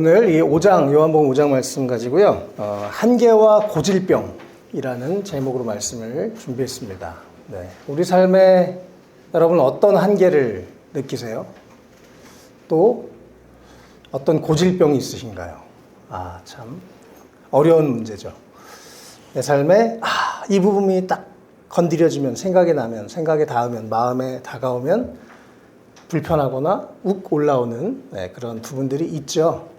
오늘 이 5장, 요한복음 5장 말씀 가지고요. 어, 한계와 고질병이라는 제목으로 말씀을 준비했습니다. 네. 우리 삶에 여러분 어떤 한계를 느끼세요? 또 어떤 고질병이 있으신가요? 아, 참 어려운 문제죠. 내 삶에 아, 이 부분이 딱 건드려지면 생각이 나면 생각에 닿으면 마음에 다가오면 불편하거나 욱 올라오는 네, 그런 부분들이 있죠.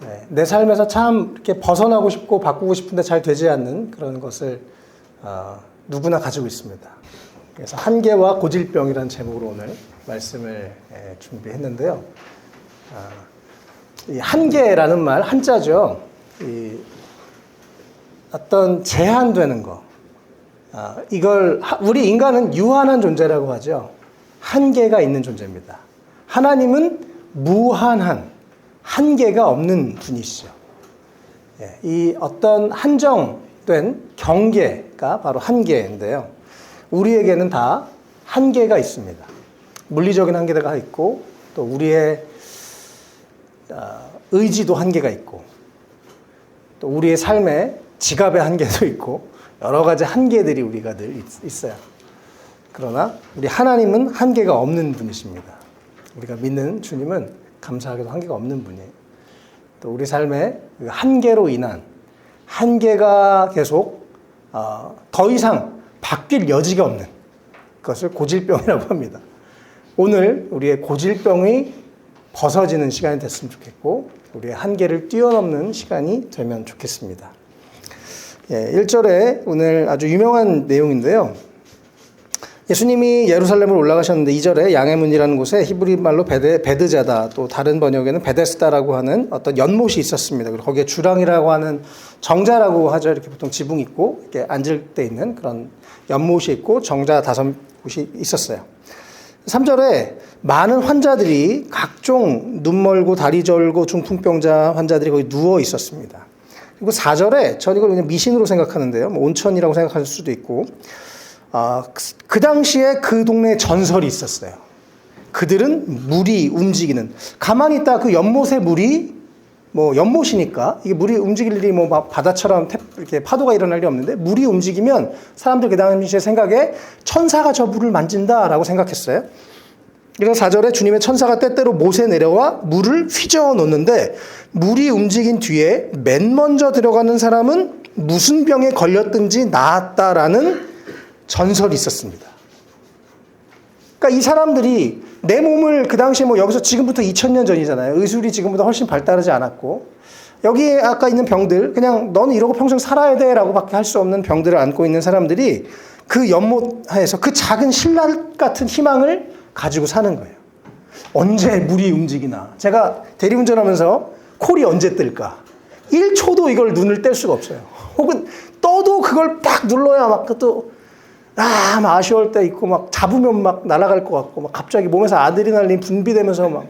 네, 내 삶에서 참 이렇게 벗어나고 싶고 바꾸고 싶은데 잘 되지 않는 그런 것을 어, 누구나 가지고 있습니다. 그래서 한계와 고질병이라는 제목으로 오늘 말씀을 예, 준비했는데요. 아, 이 한계라는 말 한자죠. 이 어떤 제한되는 거. 아, 이걸 하- 우리 인간은 유한한 존재라고 하죠. 한계가 있는 존재입니다. 하나님은 무한한 한계가 없는 분이시죠. 예, 이 어떤 한정된 경계가 바로 한계인데요. 우리에게는 다 한계가 있습니다. 물리적인 한계가 있고 또 우리의 어, 의지도 한계가 있고 또 우리의 삶에 지갑의 한계도 있고 여러 가지 한계들이 우리가 늘 있- 있어요. 그러나 우리 하나님은 한계가 없는 분이십니다. 우리가 믿는 주님은 감사하게도 한계가 없는 분이에요. 또 우리 삶의 그 한계로 인한 한계가 계속 어, 더 이상 바뀔 여지가 없는 그것을 고질병이라고 합니다. 오늘 우리의 고질병이 벗어지는 시간이 됐으면 좋겠고 우리의 한계를 뛰어넘는 시간이 되면 좋겠습니다. 예, 1절에 오늘 아주 유명한 내용인데요. 예수님이 예루살렘으로 올라가셨는데 2절에 양의 문이라는 곳에 히브리 말로 베데, 베드자다 또 다른 번역에는 베데스다라고 하는 어떤 연못이 있었습니다. 그리고 거기에 주랑이라고 하는 정자라고 하죠. 이렇게 보통 지붕 있고 이렇게 앉을 때 있는 그런 연못이 있고 정자 다섯 곳이 있었어요. 3절에 많은 환자들이 각종 눈 멀고 다리 절고 중풍병자 환자들이 거기 누워 있었습니다. 그리고 4절에 전 이걸 그냥 미신으로 생각하는데요. 뭐 온천이라고 생각할 수도 있고 아, 그- 그 당시에 그 동네에 전설이 있었어요. 그들은 물이 움직이는 가만히 있다 그 연못의 물이 뭐 연못이니까 이게 물이 움직일 일이 뭐 바- 바다처럼 태- 이렇게 파도가 일어날 일이 없는데 물이 움직이면 사람들 그 당시의 생각에 천사가 저 물을 만진다라고 생각했어요. 그래서 4절에 주님의 천사가 때때로 못에 내려와 물을 휘저어 놓는데 물이 움직인 뒤에 맨 먼저 들어가는 사람은 무슨 병에 걸렸든지 나았다라는 전설이 있었습니다. 그러니까 이 사람들이 내 몸을 그 당시에 뭐 여기서 지금부터 2000년 전이잖아요. 의술이 지금보다 훨씬 발달하지 않았고 여기에 아까 있는 병들 그냥 너는 이러고 평생 살아야 돼라고밖에 할 수 없는 병들을 안고 있는 사람들이 그 연못하에서 그 작은 신랄 같은 희망을 가지고 사는 거예요. 언제 물이 움직이나. 제가 대리운전하면서 콜이 언제 뜰까. 1초도 이걸 눈을 뗄 수가 없어요. 혹은 떠도 그걸 빡 눌러야 막 또, 아, 막 아쉬울 때 있고 막 잡으면 막 날아갈 것 같고 막 갑자기 몸에서 아드레날린 분비되면서 막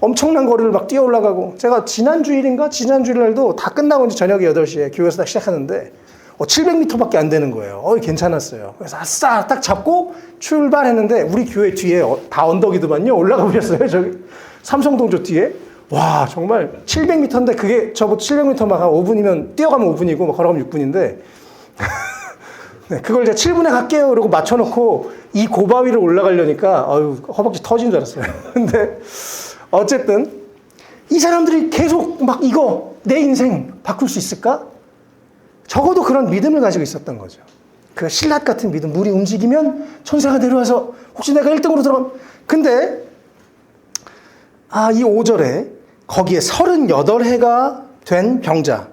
엄청난 거리를 막 뛰어 올라가고 제가 지난 주일인가 지난 주일날도 다 끝나고 이제 저녁에 8시에 교회에서 딱 시작하는데 어, 700m밖에 안 되는 거예요. 어, 괜찮았어요. 그래서 아싸 딱 잡고 출발했는데 우리 교회 뒤에 어, 다 언덕이더만요. 올라가 버렸어요. 저기 삼성동조 뒤에. 와 정말 700m인데 그게 저보다 700m 막한 5분이면 뛰어가면 5분이고 막 걸어가면 6분인데 네, 그걸 제가 7분에 갈게요. 그러고 맞춰놓고 이 고바위를 올라가려니까 어유 허벅지 터진 줄 알았어요. 근데 어쨌든 이 사람들이 계속 막 이거 내 인생 바꿀 수 있을까? 적어도 그런 믿음을 가지고 있었던 거죠. 그 신라 같은 믿음, 물이 움직이면 천사가 내려와서 혹시 내가 1등으로 들어가면 근데 아, 이 5절에 거기에 38해가 된 병자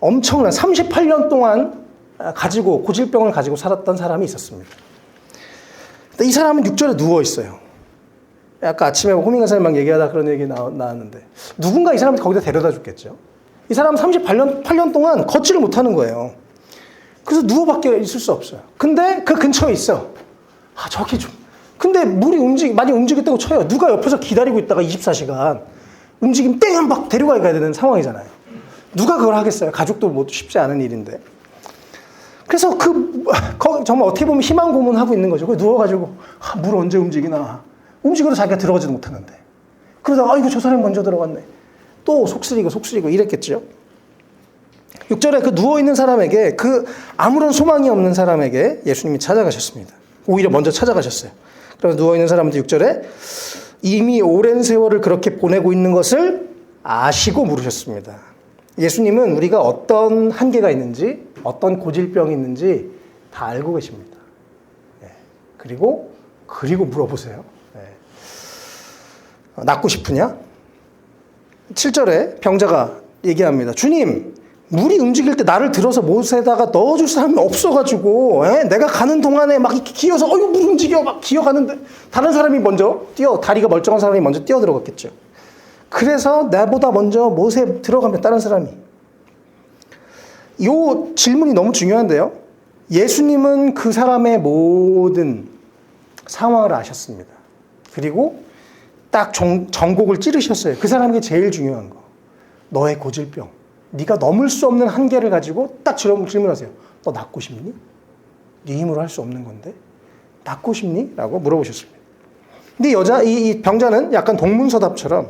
엄청난 38년 동안 가지고 고질병을 가지고 살았던 사람이 있었습니다. 이 사람은 6절에 누워 있어요. 아까 아침에 호밍가사님 막 얘기하다 그런 얘기 나, 나왔는데 누군가 이 사람을 거기다 데려다 줬겠죠. 이 사람은 38년 8년 동안 걷지를 못하는 거예요. 그래서 누워밖에 있을 수 없어요. 근데 그 근처에 있어. 아 저기 좀. 근데 물이 움직 많이 움직였다고 쳐요. 누가 옆에서 기다리고 있다가 24시간 움직이면 땡막 데려가 가야 되는 상황이잖아요. 누가 그걸 하겠어요? 가족도 뭐 쉽지 않은 일인데. 그래서 그 거- 정말 어떻게 보면 희망 고문하고 있는 거죠. 그 누워가지고 아, 물 언제 움직이나 움직여도 자기가 들어가지도 못하는데 그러다가 아이고 저 사람이 먼저 들어갔네. 또 속쓰리고 속쓰리고 이랬겠죠. 6절에 그 누워있는 사람에게 그 아무런 소망이 없는 사람에게 예수님이 찾아가셨습니다. 오히려 먼저 찾아가셨어요. 그래서 누워있는 사람한테 6절에 이미 오랜 세월을 그렇게 보내고 있는 것을 아시고 물으셨습니다. 예수님은 우리가 어떤 한계가 있는지, 어떤 고질병이 있는지 다 알고 계십니다. 예. 그리고, 그리고 물어보세요. 예. 어, 낫고 싶으냐? 7절에 병자가 얘기합니다. 주님, 물이 움직일 때 나를 들어서 못에다가 넣어줄 사람이 없어가지고, 에? 내가 가는 동안에 막 이렇게 기어서, 어휴, 물 움직여! 막 기어가는데, 다른 사람이 먼저 뛰어, 다리가 멀쩡한 사람이 먼저 뛰어 들어갔겠죠. 그래서 나보다 먼저 못에 들어가면 다른 사람이. 요 질문이 너무 중요한데요. 예수님은 그 사람의 모든 상황을 아셨습니다. 그리고 딱 정, 정곡을 찌르셨어요. 그 사람에게 제일 중요한 거. 너의 고질병. 네가 넘을 수 없는 한계를 가지고 딱 질문하세요. 너 낫고 싶니? 네 힘으로 할 수 없는 건데. 낫고 싶니? 라고 물어보셨습니다. 근데 여자, 이, 이 병자는 약간 동문서답처럼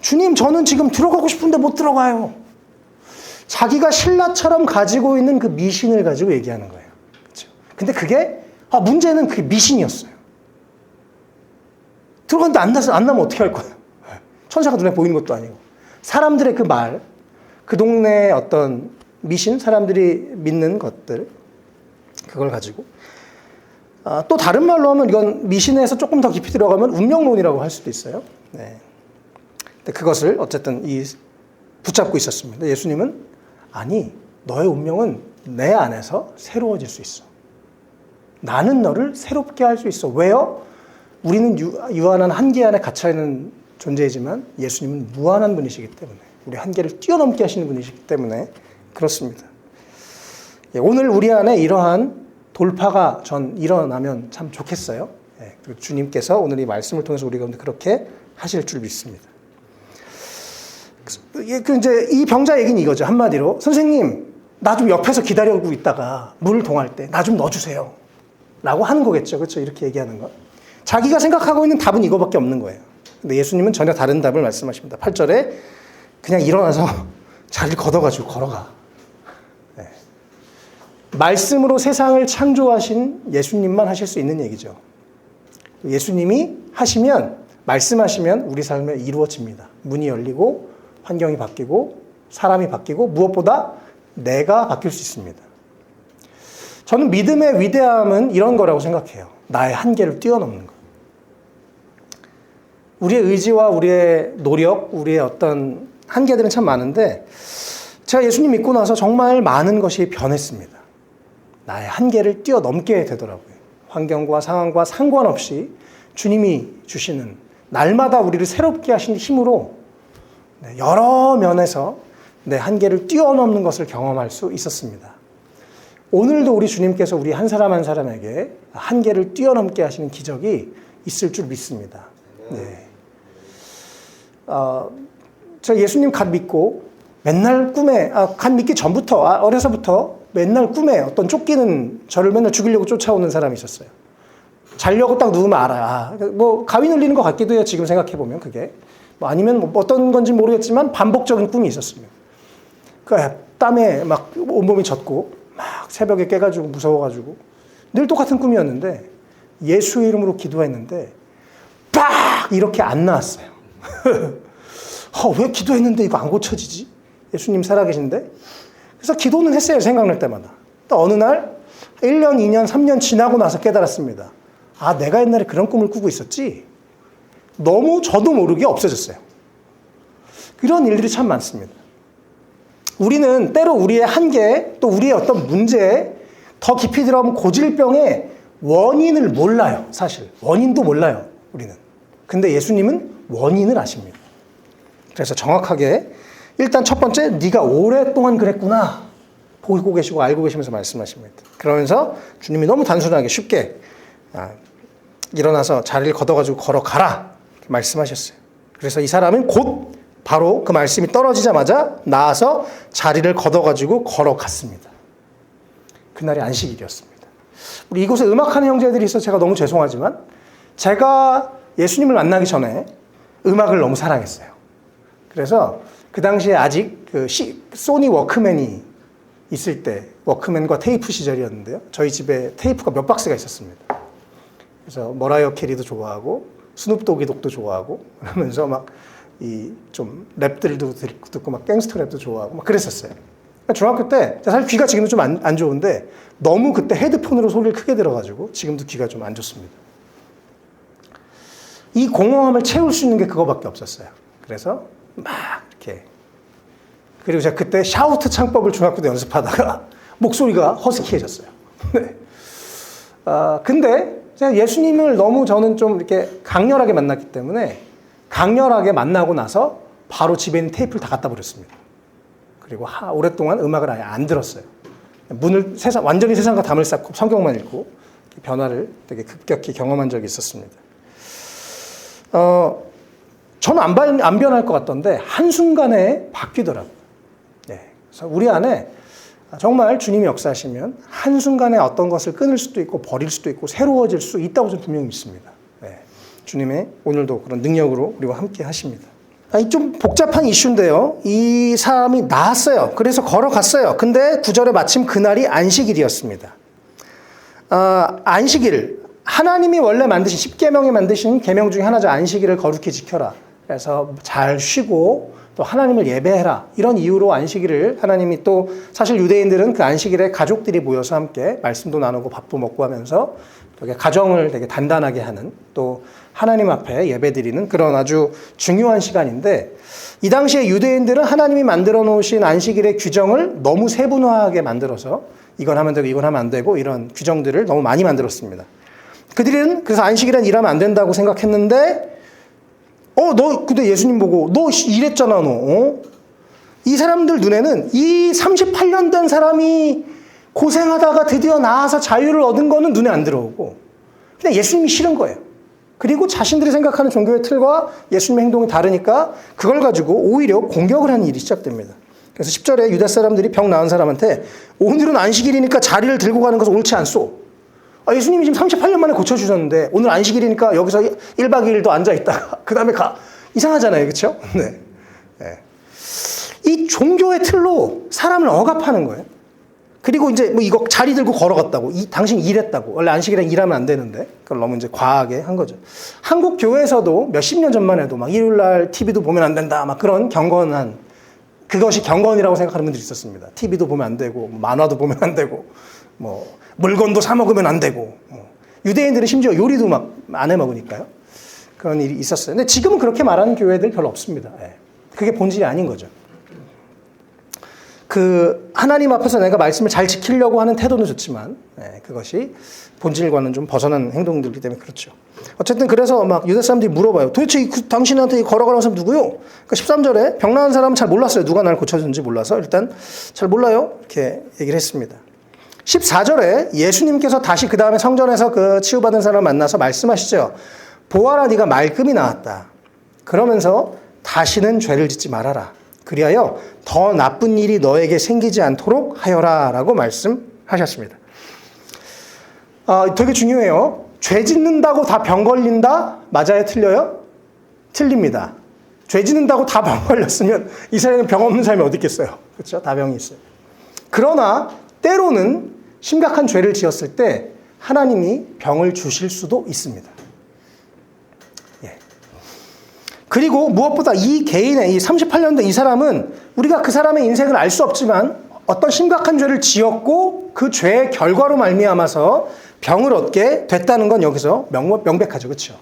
주님, 저는 지금 들어가고 싶은데 못 들어가요. 자기가 신라처럼 가지고 있는 그 미신을 가지고 얘기하는 거예요. 그렇죠? 근데 그게, 아, 문제는 그게 미신이었어요. 들어갔는데 안, 안 나면 어떻게 할 거예요? 천사가 눈에 보이는 것도 아니고. 사람들의 그 말, 그 동네의 어떤 미신, 사람들이 믿는 것들, 그걸 가지고. 아, 또 다른 말로 하면 이건 미신에서 조금 더 깊이 들어가면 운명론이라고 할 수도 있어요. 네. 그것을 어쨌든 이 붙잡고 있었습니다. 예수님은 아니, 너의 운명은 내 안에서 새로워질 수 있어. 나는 너를 새롭게 할 수 있어. 왜요? 우리는 유, 유한한 한계 안에 갇혀 있는 존재이지만 예수님은 무한한 분이시기 때문에 우리 한계를 뛰어넘게 하시는 분이시기 때문에 그렇습니다. 예, 오늘 우리 안에 이러한 돌파가 전 일어나면 참 좋겠어요. 예, 주님께서 오늘 이 말씀을 통해서 우리 가운데 그렇게 하실 줄 믿습니다. 예, 그 이제 이 병자 얘기는 이거죠. 한마디로 선생님 나 좀 옆에서 기다리고 있다가 물 동할 때 나 좀 넣어주세요. 라고 하는 거겠죠. 그렇죠. 이렇게 얘기하는 거. 자기가 생각하고 있는 답은 이거밖에 없는 거예요. 근데 예수님은 전혀 다른 답을 말씀하십니다. 8절에 그냥 일어나서 자리를 걷어가지고 걸어가. 네. 말씀으로 세상을 창조하신 예수님만 하실 수 있는 얘기죠. 예수님이 하시면, 말씀하시면 우리 삶에 이루어집니다. 문이 열리고, 환경이 바뀌고, 사람이 바뀌고, 무엇보다 내가 바뀔 수 있습니다. 저는 믿음의 위대함은 이런 거라고 생각해요. 나의 한계를 뛰어넘는 것. 우리의 의지와 우리의 노력, 우리의 어떤 한계들은 참 많은데, 제가 예수님 믿고 나서 정말 많은 것이 변했습니다. 나의 한계를 뛰어넘게 되더라고요. 환경과 상황과 상관없이 주님이 주시는 날마다 우리를 새롭게 하신 힘으로 네, 여러 면에서 내 한계를 뛰어넘는 것을 경험할 수 있었습니다. 오늘도 우리 주님께서 우리 한 사람 한 사람에게 한계를 뛰어넘게 하시는 기적이 있을 줄 믿습니다. 네. 어, 저 예수님 갓 믿고 맨날 꿈에, 아, 갓 믿기 전부터, 아, 어려서부터 맨날 꿈에 어떤 쫓기는 저를 맨날 죽이려고 쫓아오는 사람이 있었어요. 자려고 딱 누우면 알아요. 아, 뭐, 가위 눌리는 것 같기도 해요. 지금 생각해보면 그게. 뭐 아니면 뭐 어떤 건지 모르겠지만 반복적인 꿈이 있었습니다. 그 땀에 막 온몸이 젖고 막 새벽에 깨가지고 무서워가지고 늘 똑같은 꿈이었는데 예수 의 이름으로 기도했는데 빡 이렇게 안 나왔어요. 어, 왜 기도했는데 이거 안 고쳐지지? 예수님 살아계신데? 그래서 기도는 했어요. 생각날 때마다. 또 어느 날 1년, 2년, 3년 지나고 나서 깨달았습니다. 아, 내가 옛날에 그런 꿈을 꾸고 있었지? 너무 저도 모르게 없어졌어요. 그런 일들이 참 많습니다. 우리는 때로 우리의 한계, 또 우리의 어떤 문제에 더 깊이 들어가면 고질병의 원인을 몰라요, 사실. 원인도 몰라요, 우리는. 근데 예수님은 원인을 아십니다. 그래서 정확하게 일단 첫 번째, 네가 오랫동안 그랬구나. 보고 계시고 알고 계시면서 말씀하십니다. 그러면서 주님이 너무 단순하게 쉽게 아, 일어나서 자리를 걷어가지고 걸어가라 말씀하셨어요. 그래서 이 사람은 곧 바로 그 말씀이 떨어지자마자 나와서 자리를 걷어가지고 걸어갔습니다. 그날이 안식일이었습니다. 우리 이곳에 음악하는 형제들이 있어 제가 너무 죄송하지만 제가 예수님을 만나기 전에 음악을 너무 사랑했어요. 그래서 그 당시에 아직 그 시, 소니 워크맨이 있을 때 워크맨과 테이프 시절이었는데요. 저희 집에 테이프가 몇 박스가 있었습니다. 그래서 머라이어 캐리도 좋아하고 스눕도기 독도 좋아하고 그러면서 막 이 좀 랩들도 듣고 막 갱스터 랩도 좋아하고 막 그랬었어요. 중학교 때 사실 귀가 지금도 좀안 좋은데 너무 그때 헤드폰으로 소리를 크게 들어가지고 지금도 귀가 좀 안 좋습니다. 이 공허함을 채울 수 있는 게 그거밖에 없었어요. 그래서 막 이렇게 그리고 제가 그때 샤우트 창법을 중학교 때 연습하다가 목소리가 허스키해졌어요. 네. 아, 근데 제가 예수님을 너무 저는 좀 이렇게 강렬하게 만났기 때문에 강렬하게 만나고 나서 바로 집에 있는 테이프를 다 갖다 버렸습니다. 그리고 하, 오랫동안 음악을 아예 안 들었어요. 문을 세상, 완전히 세상과 담을 쌓고 성경만 읽고 변화를 되게 급격히 경험한 적이 있었습니다. 어, 저는 안, 발- 안 변할 것 같던데 한순간에 바뀌더라고요. 네. 그래서 우리 안에 정말 주님이 역사하시면 한순간에 어떤 것을 끊을 수도 있고 버릴 수도 있고 새로워질 수 있다고 저는 분명히 믿습니다. 네. 주님의 오늘도 그런 능력으로 우리와 함께 하십니다. 아, 이좀 복잡한 이슈인데요. 이 사람이 나았어요. 그래서 걸어갔어요. 근데 구절에 마침 그날이 안식일이었습니다. 아, 안식일 하나님이 원래 만드신 십계명에 만드신 계명 중에 하나죠. 안식일을 거룩히 지켜라. 그래서 잘 쉬고 또 하나님을 예배해라. 이런 이유로 안식일을 하나님이 또 사실 유대인들은 그 안식일에 가족들이 모여서 함께 말씀도 나누고 밥도 먹고 하면서 되게 가정을 되게 단단하게 하는 또 하나님 앞에 예배드리는 그런 아주 중요한 시간인데 이 당시에 유대인들은 하나님이 만들어 놓으신 안식일의 규정을 너무 세분화하게 만들어서 이건 하면 되고 이건 하면 안 되고 이런 규정들을 너무 많이 만들었습니다. 그들은 그래서 안식일엔 일하면 안 된다고 생각했는데 어, 너 근데 예수님 보고 너 이랬잖아, 너. 어? 이 사람들 눈에는 이 38년 된 사람이 고생하다가 드디어 나아서 자유를 얻은 거는 눈에 안 들어오고 그냥 예수님이 싫은 거예요. 그리고 자신들이 생각하는 종교의 틀과 예수님의 행동이 다르니까 그걸 가지고 오히려 공격을 하는 일이 시작됩니다. 그래서 10절에 유다 사람들이 병 나은 사람한테 오늘은 안식일이니까 자리를 들고 가는 것은 옳지 않소. 아, 예수님이 지금 38년 만에 고쳐주셨는데 오늘 안식일이니까 여기서 1박 2일도 앉아있다가 그 다음에 가. 이상하잖아요. 그렇죠? 네. 네. 이 종교의 틀로 사람을 억압하는 거예요. 그리고 이제 뭐 이거 자리 들고 걸어갔다고. 이, 당신 일했다고. 원래 안식일에 일하면 안 되는데. 그걸 너무 이제 과하게 한 거죠. 한국 교회에서도 몇십 년 전만 해도 막 일요일 날 TV도 보면 안 된다. 막 그런 경건한 그것이 경건이라고 생각하는 분들이 있었습니다. TV도 보면 안 되고, 뭐 만화도 보면 안 되고, 뭐, 물건도 사 먹으면 안 되고, 뭐. 유대인들은 심지어 요리도 막 안 해 먹으니까요. 그런 일이 있었어요. 근데 지금은 그렇게 말하는 교회들 별로 없습니다. 예. 그게 본질이 아닌 거죠. 그, 하나님 앞에서 내가 말씀을 잘 지키려고 하는 태도는 좋지만, 예, 그것이 본질과는 좀 벗어난 행동들이기 때문에 그렇죠. 어쨌든 그래서 막 유대 사람들이 물어봐요. 도대체 이, 그, 당신한테 이 걸어가는 사람 누구요? 그러니까 13절에 병 나은 사람은 잘 몰랐어요. 누가 날 고쳐준지 몰라서 일단 잘 몰라요. 이렇게 얘기를 했습니다. 14절에 예수님께서 다시 그 다음에 성전에서 그 치유받은 사람을 만나서 말씀하시죠. 보아라 네가 말끔히 나았다. 그러면서 다시는 죄를 짓지 말아라. 그리하여 더 나쁜 일이 너에게 생기지 않도록 하여라 라고 말씀하셨습니다. 아, 되게 중요해요. 죄 짓는다고 다 병 걸린다? 맞아요? 틀려요? 틀립니다. 죄 짓는다고 다 병 걸렸으면 이 사람은 병 없는 사람이 어디 있겠어요? 그렇죠? 다 병이 있어요. 그러나 때로는 심각한 죄를 지었을 때 하나님이 병을 주실 수도 있습니다. 예. 그리고 무엇보다 이 개인의 이 38년 된이 사람은 우리가 그 사람의 인생을 알 수 없지만 어떤 심각한 죄를 지었고 그 죄의 결과로 말미암아서 병을 얻게 됐다는 건 여기서 명, 명백하죠. 그렇죠?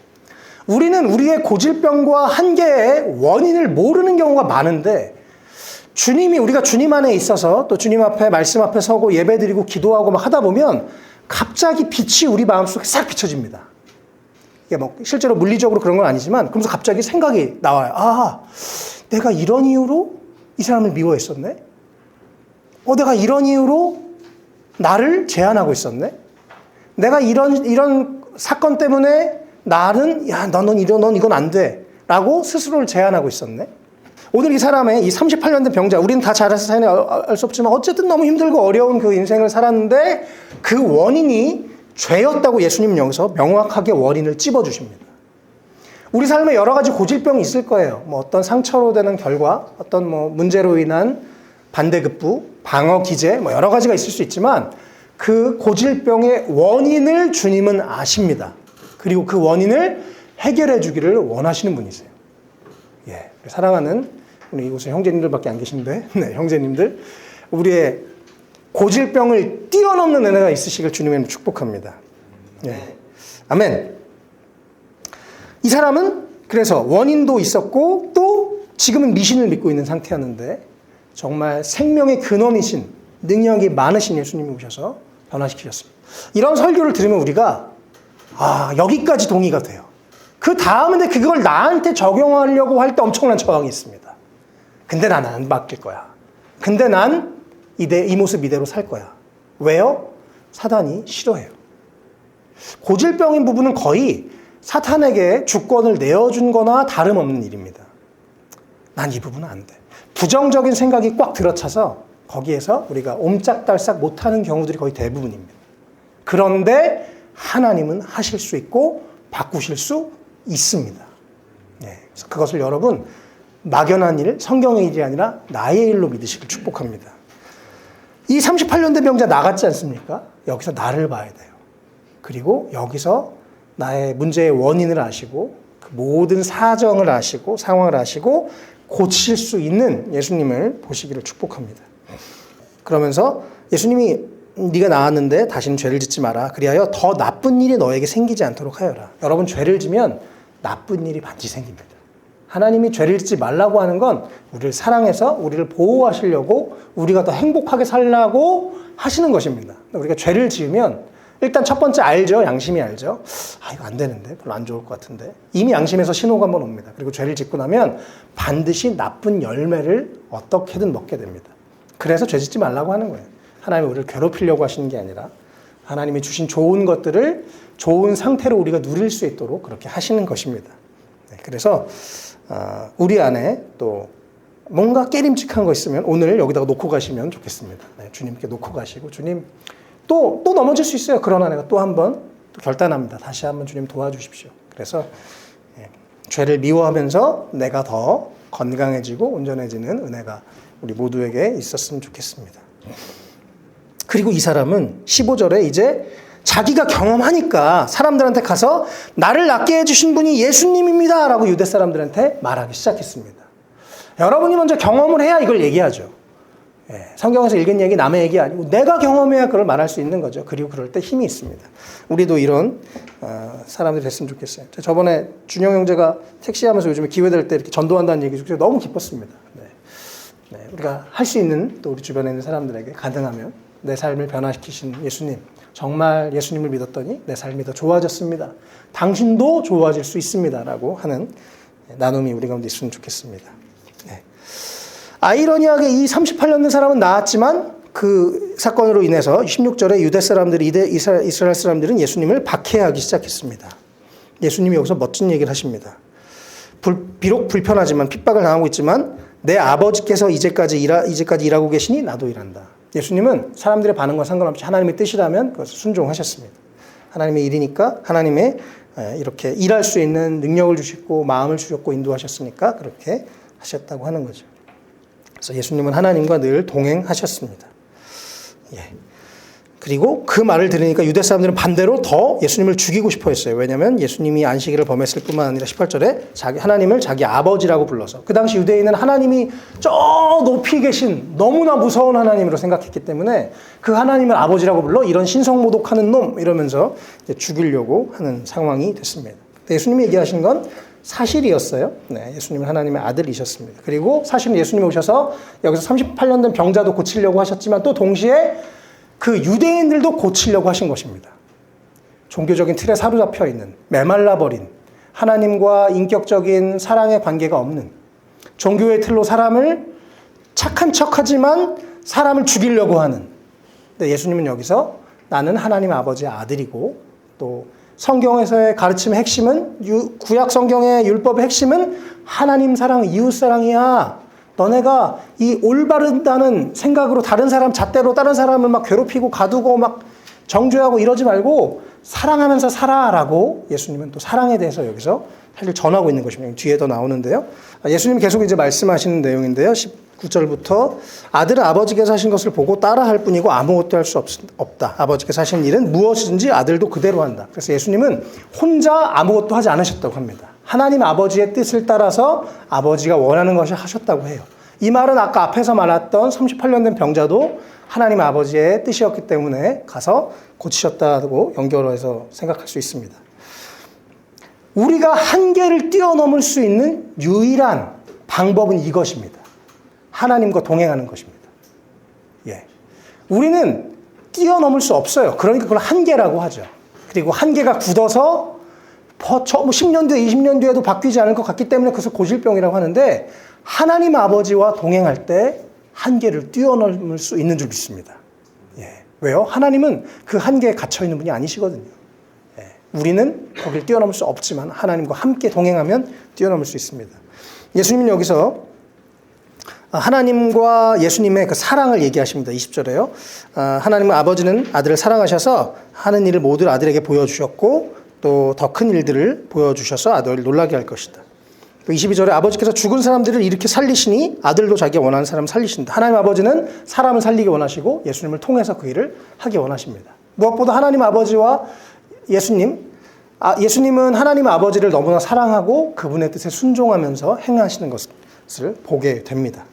우리는 우리의 고질병과 한계의 원인을 모르는 경우가 많은데 주님이 우리가 주님 안에 있어서 또 주님 앞에 말씀 앞에 서고 예배드리고 기도하고 막 하다 보면 갑자기 빛이 우리 마음속에 싹 비춰집니다. 이게 뭐 실제로 물리적으로 그런 건 아니지만 그러면서 갑자기 생각이 나와요. 아, 내가 이런 이유로 이 사람을 미워했었네. 어, 내가 이런 이유로 나를 제한하고 있었네. 내가 이런 이런 사건 때문에 나는 야, 너는 이런 넌 이건 안 돼라고 스스로를 제한하고 있었네. 오늘 이 사람의 이 38년 된 병자, 우리는 다 잘해서 사연에 알수 없지만 어쨌든 너무 힘들고 어려운 그 인생을 살았는데 그 원인이 죄였다고 예수님은 여기서 명확하게 원인을 찝어주십니다. 우리 삶에 여러 가지 고질병이 있을 거예요. 뭐 어떤 상처로 되는 결과, 어떤 뭐 문제로 인한 반대급부, 방어 기제, 뭐 여러 가지가 있을 수 있지만 그 고질병의 원인을 주님은 아십니다. 그리고 그 원인을 해결해 주기를 원하시는 분이세요. 예. 사랑하는 우리 이곳에 형제님들밖에 안 계신데, 네, 형제님들. 우리의 고질병을 뛰어넘는 은혜가 있으시길 주님의 축복합니다. 예. 아멘. 이 사람은 그래서 원인도 있었고 또 지금은 미신을 믿고 있는 상태였는데 정말 생명의 근원이신 능력이 많으신 예수님이 오셔서 변화시키셨습니다. 이런 설교를 들으면 우리가 아 여기까지 동의가 돼요. 그 다음에 그걸 나한테 적용하려고 할 때 엄청난 저항이 있습니다. 근데 나는 안 바뀔 거야. 근데 난 이대 이 모습 이대로 살 거야. 왜요? 사단이 싫어해요. 고질병인 부분은 거의 사탄에게 주권을 내어준 거나 다름없는 일입니다. 난 이 부분은 안 돼. 부정적인 생각이 꽉 들어차서 거기에서 우리가 옴짝달싹 못하는 경우들이 거의 대부분입니다. 그런데 하나님은 하실 수 있고 바꾸실 수 있습니다. 네, 그래서 그것을 여러분 막연한 일, 성경의 일이 아니라 나의 일로 믿으시길 축복합니다. 이 38년 된 병자 나갔지 않습니까? 여기서 나를 봐야 돼요. 그리고 여기서 나의 문제의 원인을 아시고 그 모든 사정을 아시고 상황을 아시고 고칠 수 있는 예수님을 보시기를 축복합니다. 그러면서 예수님이 네가 나았는데 다시는 죄를 짓지 마라. 그리하여 더 나쁜 일이 너에게 생기지 않도록 하여라. 여러분 죄를 지면 나쁜 일이 반드시 생깁니다. 하나님이 죄를 짓지 말라고 하는 건 우리를 사랑해서 우리를 보호하시려고 우리가 더 행복하게 살라고 하시는 것입니다. 우리가 죄를 지으면 일단 첫 번째 알죠. 양심이 알죠. 아, 이거 안 되는데. 별로 안 좋을 것 같은데. 이미 양심에서 신호가 한번 옵니다. 그리고 죄를 짓고 나면 반드시 나쁜 열매를 어떻게든 먹게 됩니다. 그래서 죄 짓지 말라고 하는 거예요. 하나님이 우리를 괴롭히려고 하시는 게 아니라 하나님이 주신 좋은 것들을 좋은 상태로 우리가 누릴 수 있도록 그렇게 하시는 것입니다. 네, 그래서 아, 우리 안에 또 뭔가 깨림칙한 거 있으면 오늘 여기다가 놓고 가시면 좋겠습니다. 네, 주님께 놓고 가시고 주님 또, 또 넘어질 수 있어요. 그러나 내가 또 한번 결단합니다. 다시 한번 주님 도와주십시오. 그래서 예, 죄를 미워하면서 내가 더 건강해지고 온전해지는 은혜가 우리 모두에게 있었으면 좋겠습니다. 그리고 이 사람은 15절에 이제 자기가 경험하니까 사람들한테 가서 나를 낫게 해주신 분이 예수님입니다. 라고 유대 사람들한테 말하기 시작했습니다. 여러분이 먼저 경험을 해야 이걸 얘기하죠. 예, 성경에서 읽은 얘기 남의 얘기 아니고 내가 경험해야 그걸 말할 수 있는 거죠. 그리고 그럴 때 힘이 있습니다. 우리도 이런 어, 사람들이 됐으면 좋겠어요. 저번에 준영 형제가 택시하면서 요즘에 기회 될 때 이렇게 전도한다는 얘기 중에 너무 기뻤습니다. 네. 네, 우리가 할 수 있는 또 우리 주변에 있는 사람들에게 가능하면 내 삶을 변화시키신 예수님 정말 예수님을 믿었더니 내 삶이 더 좋아졌습니다. 당신도 좋아질 수 있습니다 라고 하는 나눔이 우리 가운데 있으면 좋겠습니다. 네. 아이러니하게 이 38년 된 사람은 나았지만 그 사건으로 인해서 16절에 유대 사람들이 이스라엘 사람들은 예수님을 박해하기 시작했습니다. 예수님이 여기서 멋진 얘기를 하십니다. 불, 비록 불편하지만 핍박을 당하고 있지만 내 아버지께서 이제까지 일하, 이제까지 일하고 계시니 나도 일한다. 예수님은 사람들의 반응과 상관없이 하나님의 뜻이라면 그것을 순종하셨습니다. 하나님의 일이니까 하나님의 이렇게 일할 수 있는 능력을 주셨고 마음을 주셨고 인도하셨으니까 그렇게 하셨다고 하는 거죠. 그래서 예수님은 하나님과 늘 동행하셨습니다. 예. 그리고 그 말을 들으니까 유대 사람들은 반대로 더 예수님을 죽이고 싶어 했어요. 왜냐하면 예수님이 안식일을 범했을 뿐만 아니라 18절에 자기 하나님을 자기 아버지라고 불러서 그 당시 유대인은 하나님이 저 높이 계신 너무나 무서운 하나님으로 생각했기 때문에 그 하나님을 아버지라고 불러 이런 신성모독하는 놈 이러면서 죽이려고 하는 상황이 됐습니다. 예수님이 얘기하신 건 사실이었어요. 네, 예수님은 하나님의 아들이셨습니다. 그리고 사실은 예수님이 오셔서 여기서 38년 된 병자도 고치려고 하셨지만 또 동시에 그 유대인들도 고치려고 하신 것입니다. 종교적인 틀에 사로잡혀 있는 메말라 버린 하나님과 인격적인 사랑의 관계가 없는 종교의 틀로 사람을 착한 척하지만 사람을 죽이려고 하는 근데 예수님은 여기서 나는 하나님 아버지의 아들이고 또 성경에서의 가르침의 핵심은 구약 성경의 율법의 핵심은 하나님 사랑, 이웃 사랑이야. 너네가 이 올바른다는 생각으로 다른 사람 잣대로 다른 사람을 막 괴롭히고 가두고 막 정죄하고 이러지 말고 사랑하면서 살아라고 예수님은 또 사랑에 대해서 여기서 사실 전하고 있는 것입니다. 뒤에 더 나오는데요. 아, 예수님 계속 이제 말씀하시는 내용인데요. 19절부터 아들은 아버지께서 하신 것을 보고 따라할 뿐이고 아무것도 할 수 없다. 아버지께서 하신 일은 무엇이든지 아들도 그대로 한다. 그래서 예수님은 혼자 아무것도 하지 않으셨다고 합니다. 하나님 아버지의 뜻을 따라서 아버지가 원하는 것을 하셨다고 해요. 이 말은 아까 앞에서 말했던 38년 된 병자도 하나님 아버지의 뜻이었기 때문에 가서 고치셨다고 연결해서 생각할 수 있습니다. 우리가 한계를 뛰어넘을 수 있는 유일한 방법은 이것입니다. 하나님과 동행하는 것입니다. 예. 우리는 뛰어넘을 수 없어요. 그러니까 그걸 한계라고 하죠. 그리고 한계가 굳어서 10년 뒤에, 20년 뒤에도 바뀌지 않을 것 같기 때문에 그것을 고질병이라고 하는데 하나님 아버지와 동행할 때 한계를 뛰어넘을 수 있는 줄 믿습니다. 예. 왜요? 하나님은 그 한계에 갇혀 있는 분이 아니시거든요. 예. 우리는 거길 뛰어넘을 수 없지만 하나님과 함께 동행하면 뛰어넘을 수 있습니다. 예수님은 여기서 하나님과 예수님의 그 사랑을 얘기하십니다. 20절에요. 하나님은 아버지는 아들을 사랑하셔서 하는 일을 모두 아들에게 보여주셨고 또 더 큰 일들을 보여주셔서 아들을 놀라게 할 것이다. 22절에 아버지께서 죽은 사람들을 이렇게 살리시니 아들도 자기가 원하는 사람 살리신다. 하나님 아버지는 사람을 살리기 원하시고 예수님을 통해서 그 일을 하기 원하십니다. 무엇보다 하나님 아버지와 예수님, 아, 예수님은 하나님 아버지를 너무나 사랑하고 그분의 뜻에 순종하면서 행하시는 것을 보게 됩니다.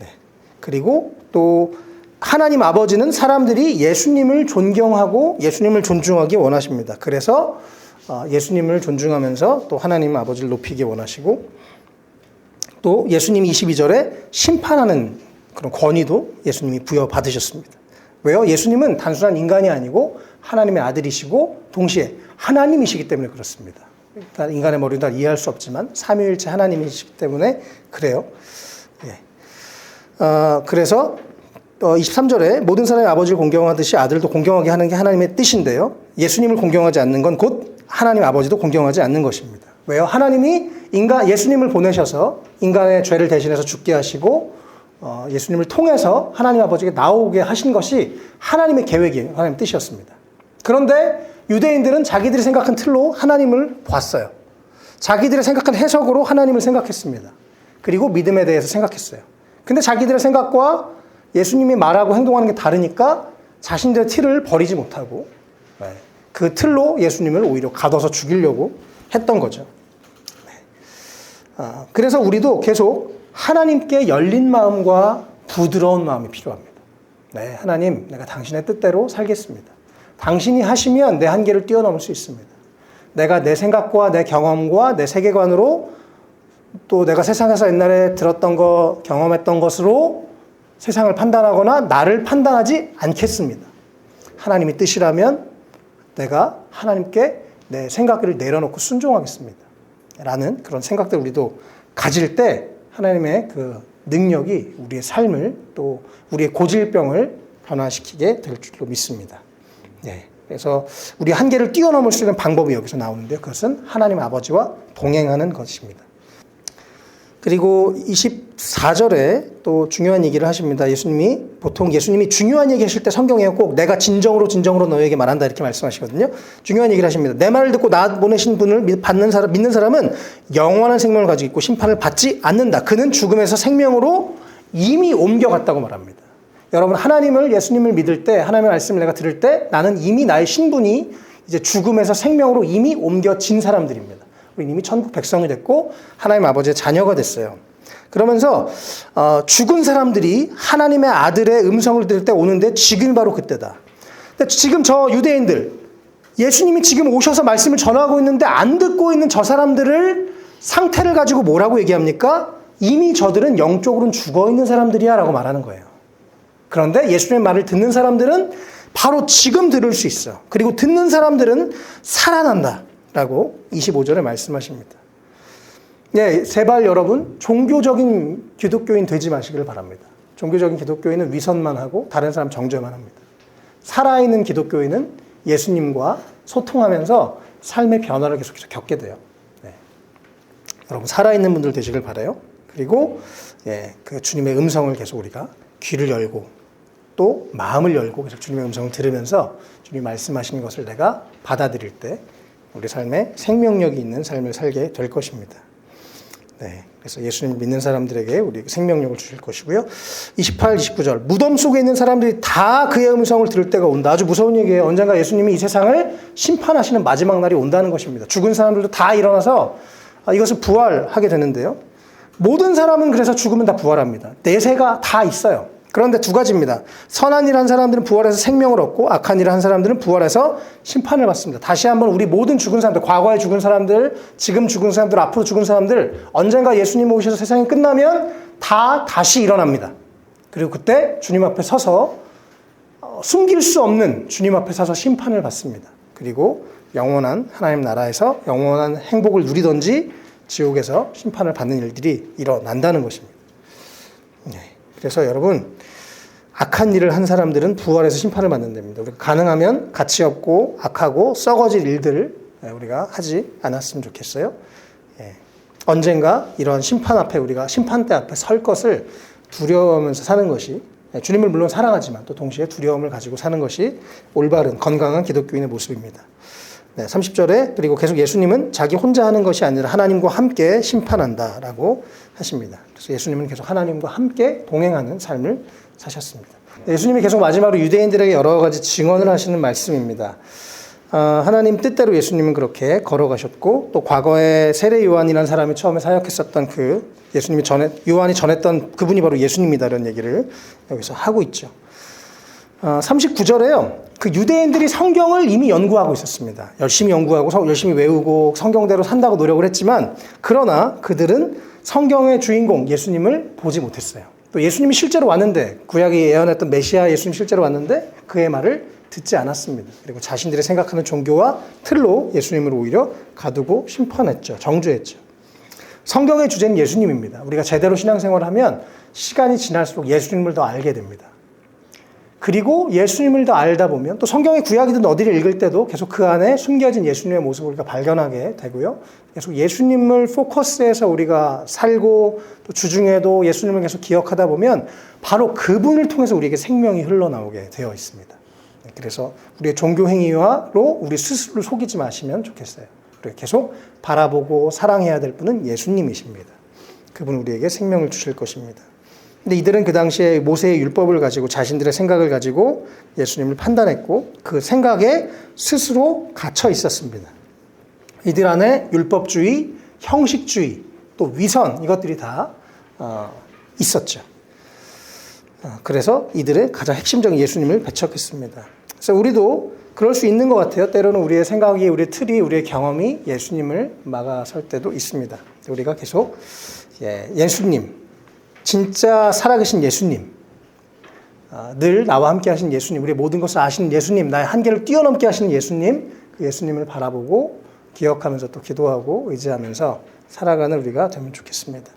네. 그리고 또 하나님 아버지는 사람들이 예수님을 존경하고 예수님을 존중하기 원하십니다. 그래서 어, 예수님을 존중하면서 또 하나님 아버지를 높이기 원하시고 또 예수님 22절에 심판하는 그런 권위도 예수님이 부여받으셨습니다. 왜요? 예수님은 단순한 인간이 아니고 하나님의 아들이시고 동시에 하나님이시기 때문에 그렇습니다. 인간의 머리는 다 이해할 수 없지만 삼위일체 하나님이시기 때문에 그래요. 예. 어, 그래서 23절에 모든 사람이 아버지를 공경하듯이 아들도 공경하게 하는 게 하나님의 뜻인데요. 예수님을 공경하지 않는 건 곧 하나님 아버지도 공경하지 않는 것입니다. 왜요? 하나님이 인간 예수님을 보내셔서 인간의 죄를 대신해서 죽게 하시고 어, 예수님을 통해서 하나님 아버지에게 나오게 하신 것이 하나님의 계획이에요. 하나님의 뜻이었습니다. 그런데 유대인들은 자기들이 생각한 틀로 하나님을 봤어요. 자기들의 생각한 해석으로 하나님을 생각했습니다. 그리고 믿음에 대해서 생각했어요. 근데 자기들의 생각과 예수님이 말하고 행동하는 게 다르니까 자신들의 틀을 버리지 못하고 네. 그 틀로 예수님을 오히려 가둬서 죽이려고 했던 거죠. 네. 아, 그래서 우리도 계속 하나님께 열린 마음과 부드러운 마음이 필요합니다. 네, 하나님, 내가 당신의 뜻대로 살겠습니다. 당신이 하시면 내 한계를 뛰어넘을 수 있습니다. 내가 내 생각과 내 경험과 내 세계관으로 또 내가 세상에서 옛날에 들었던 거, 경험했던 것으로 세상을 판단하거나 나를 판단하지 않겠습니다. 하나님의 뜻이라면 내가 하나님께 내 생각을 내려놓고 순종하겠습니다. 라는 그런 생각들 우리도 가질 때 하나님의 그 능력이 우리의 삶을 또 우리의 고질병을 변화시키게 될 줄로 믿습니다. 네. 그래서 우리 한계를 뛰어넘을 수 있는 방법이 여기서 나오는데요. 그것은 하나님 아버지와 동행하는 것입니다. 그리고 24절에 또 중요한 얘기를 하십니다. 예수님이 보통 예수님이 중요한 얘기 하실 때 성경에 꼭 내가 진정으로 진정으로 너에게 말한다 이렇게 말씀하시거든요. 중요한 얘기를 하십니다. 내 말을 듣고 나 보내신 분을 받는 사람 믿는 사람은 영원한 생명을 가지고 있고 심판을 받지 않는다. 그는 죽음에서 생명으로 이미 옮겨갔다고 말합니다. 여러분 하나님을 예수님을 믿을 때 하나님의 말씀을 내가 들을 때 나는 이미 나의 신분이 이제 죽음에서 생명으로 이미 옮겨진 사람들입니다. 우리 이미 천국 백성이 됐고 하나님 아버지의 자녀가 됐어요. 그러면서 어, 죽은 사람들이 하나님의 아들의 음성을 들을 때 오는데 지금이 바로 그때다. 근데 지금 저 유대인들 예수님이 지금 오셔서 말씀을 전하고 있는데 안 듣고 있는 저 사람들을 상태를 가지고 뭐라고 얘기합니까? 이미 저들은 영적으로는 죽어 있는 사람들이야 라고 말하는 거예요. 그런데 예수님의 말을 듣는 사람들은 바로 지금 들을 수 있어. 그리고 듣는 사람들은 살아난다. 라고 25절에 말씀하십니다. 네, 제발 여러분, 종교적인 기독교인 되지 마시기를 바랍니다. 종교적인 기독교인은 위선만 하고 다른 사람 정죄만 합니다. 살아있는 기독교인은 예수님과 소통하면서 삶의 변화를 계속해서 겪게 돼요. 네. 여러분, 살아있는 분들 되시길 바라요. 그리고 예, 그 주님의 음성을 계속 우리가 귀를 열고 또 마음을 열고 계속 주님의 음성을 들으면서 주님 말씀하시는 것을 내가 받아들일 때 우리 삶에 생명력이 있는 삶을 살게 될 것입니다. 네. 그래서 예수님 믿는 사람들에게 우리 생명력을 주실 것이고요. 28, 29절. 무덤 속에 있는 사람들이 다 그의 음성을 들을 때가 온다. 아주 무서운 얘기예요. 언젠가 예수님이 이 세상을 심판하시는 마지막 날이 온다는 것입니다. 죽은 사람들도 다 일어나서 아, 이것을 부활하게 되는데요. 모든 사람은 그래서 죽으면 다 부활합니다. 내세가 다 있어요. 그런데 두 가지입니다. 선한 일한 사람들은 부활해서 생명을 얻고 악한 일한 사람들은 부활해서 심판을 받습니다. 다시 한번 우리 모든 죽은 사람들, 과거에 죽은 사람들, 지금 죽은 사람들, 앞으로 죽은 사람들, 언젠가 예수님 오셔서 세상이 끝나면 다 다시 일어납니다. 그리고 그때 주님 앞에 서서 어, 숨길 수 없는 주님 앞에 서서 심판을 받습니다. 그리고 영원한 하나님 나라에서 영원한 행복을 누리던지 지옥에서 심판을 받는 일들이 일어난다는 것입니다. 네. 그래서 여러분 악한 일을 한 사람들은 부활해서 심판을 받는답니다. 가능하면 가치 없고 악하고 썩어질 일들을 우리가 하지 않았으면 좋겠어요. 예. 언젠가 이런 심판 앞에 우리가 심판대 앞에 설 것을 두려워하면서 사는 것이 예, 주님을 물론 사랑하지만 또 동시에 두려움을 가지고 사는 것이 올바른 건강한 기독교인의 모습입니다. 네, 30절에 그리고 계속 예수님은 자기 혼자 하는 것이 아니라 하나님과 함께 심판한다라고 하십니다. 그래서 예수님은 계속 하나님과 함께 동행하는 삶을 사셨습니다. 네, 예수님이 계속 마지막으로 유대인들에게 여러 가지 증언을 하시는 말씀입니다. 어, 하나님 뜻대로 예수님은 그렇게 걸어가셨고 또 과거에 세례 요한이라는 사람이 처음에 사역했었던 그 예수님이 전에 요한이 전했던 그분이 바로 예수님이다라는 얘기를 여기서 하고 있죠. 어, 39절에요. 그 유대인들이 성경을 이미 연구하고 있었습니다. 열심히 연구하고 성- 열심히 외우고 성경대로 산다고 노력을 했지만 그러나 그들은 성경의 주인공 예수님을 보지 못했어요. 또 예수님이 실제로 왔는데 구약이 예언했던 메시아 예수님 실제로 왔는데 그의 말을 듣지 않았습니다. 그리고 자신들이 생각하는 종교와 틀로 예수님을 오히려 가두고 심판했죠. 정죄했죠. 성경의 주제는 예수님입니다. 우리가 제대로 신앙생활을 하면 시간이 지날수록 예수님을 더 알게 됩니다. 그리고 예수님을 더 알다 보면 또 성경의 구약이든 어디를 읽을 때도 계속 그 안에 숨겨진 예수님의 모습을 우리가 발견하게 되고요. 계속 예수님을 포커스해서 우리가 살고 또 주중에도 예수님을 계속 기억하다 보면 바로 그분을 통해서 우리에게 생명이 흘러나오게 되어 있습니다. 네, 그래서 우리의 종교 행위로 우리 스스로를 속이지 마시면 좋겠어요. 우리가 계속 바라보고 사랑해야 될 분은 예수님이십니다. 그분 우리에게 생명을 주실 것입니다. 근데 이들은 그 당시에 모세의 율법을 가지고 자신들의 생각을 가지고 예수님을 판단했고 그 생각에 스스로 갇혀 있었습니다. 이들 안에 율법주의, 형식주의, 또 위선 이것들이 다 어, 있었죠. 어, 그래서 이들의 가장 핵심적인 예수님을 배척했습니다. 그래서 우리도 그럴 수 있는 것 같아요. 때로는 우리의 생각이, 우리의 틀이, 우리의 경험이 예수님을 막아설 때도 있습니다. 우리가 계속 예, 예수님, 진짜 살아계신 예수님, 아, 늘 나와 함께 하신 예수님, 우리 모든 것을 아시는 예수님, 나의 한계를 뛰어넘게 하시는 예수님, 그 예수님을 바라보고 기억하면서 또 기도하고 의지하면서 살아가는 우리가 되면 좋겠습니다.